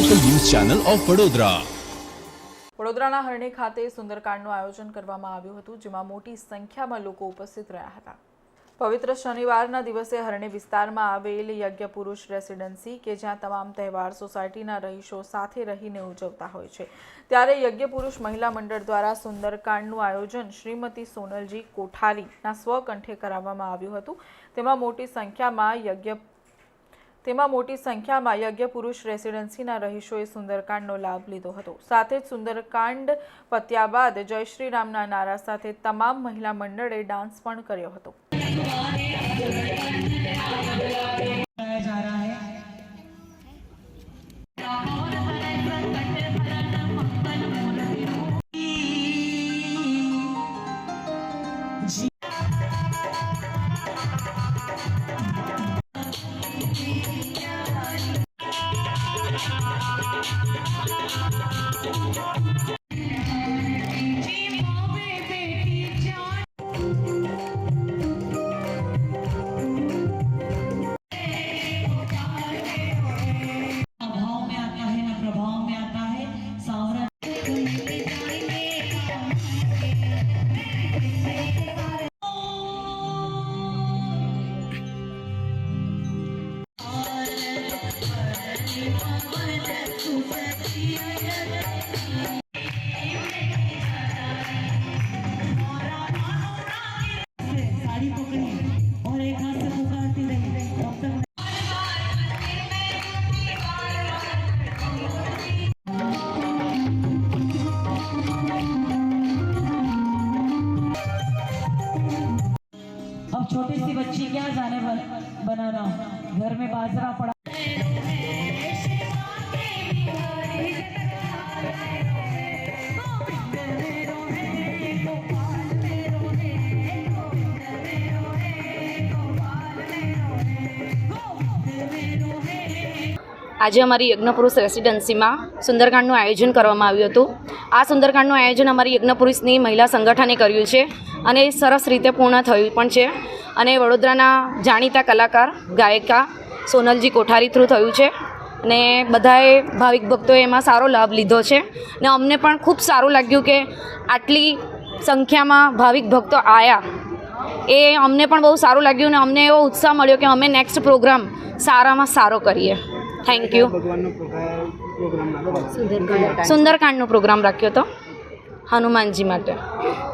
Channel of Vadodara વડોદરાના હરણી ખાતે સુંદરકાંડનું આયોજન કરવામાં આવ્યું હતું, જેમાં મોટી સંખ્યામાં લોકો ઉપસ્થિત રહ્યા હતા. પવિત્ર શનિવારના દિવસે હરણી વિસ્તારમાં આવેલ યજ્ઞ પુરુષ રેસિડેન્સી, કે જ્યાં તમામ તહેવાર સોસાયટીના રહીશો સાથે રહીને ઉજવતા હોય છે. ત્યારે યજ્ઞ પુરુષ મહિલા મંડળ દ્વારા સુંદરકાંડનું આયોજન શ્રીમતી સોનલજી કોઠારીના સ્વકંઠે કરાવવામાં આવ્યું હતું. તેમાં મોટી સંખ્યામાં યજ્ઞ તેમાં મોટી સંખ્યામાં યજ્ઞ પુરુષ રેસિડેન્સીના રહીશોએ સુંદરકાંડનો લાભ લીધો હતો. સાથે જ સુંદરકાંડ પત્યા બાદ જય શ્રી રામના નારા સાથે તમામ મહિલા મંડળે ડાન્સ પણ કર્યો હતો. छोटी सी बच्ची क्या जाने बन, बनाना घर में बाजरा पड़ा આજે અમારી યજ્ઞપુરુષ રેસિડેન્સીમાં સુંદરકાંડનું આયોજન કરવામાં આવ્યું હતું આ સુંદરકાંડનું આયોજન અમારી યજ્ઞપુરુષની મહિલા સંગઠને કર્યું છે અને એ સરસ રીતે પૂર્ણ થયું પણ છે અને વડોદરાના જાણીતા કલાકાર ગાયિકા સોનલજી કોઠારી થ્રુ થયું છે અને બધાએ ભાવિક ભક્તોએ એમાં સારો લાભ લીધો છે ને અમને પણ ખૂબ સારું લાગ્યું કે આટલી સંખ્યામાં ભાવિક ભક્તો આવ્યા એ અમને પણ બહુ સારું લાગ્યું ને અમને એવો ઉત્સાહ મળ્યો કે અમે નેક્સ્ટ પ્રોગ્રામ સારામાં સારો કરીએ. થેન્ક યુ સુંદરકાંડનો પ્રોગ્રામ રાખ્યો હતો હનુમાનજી માટે.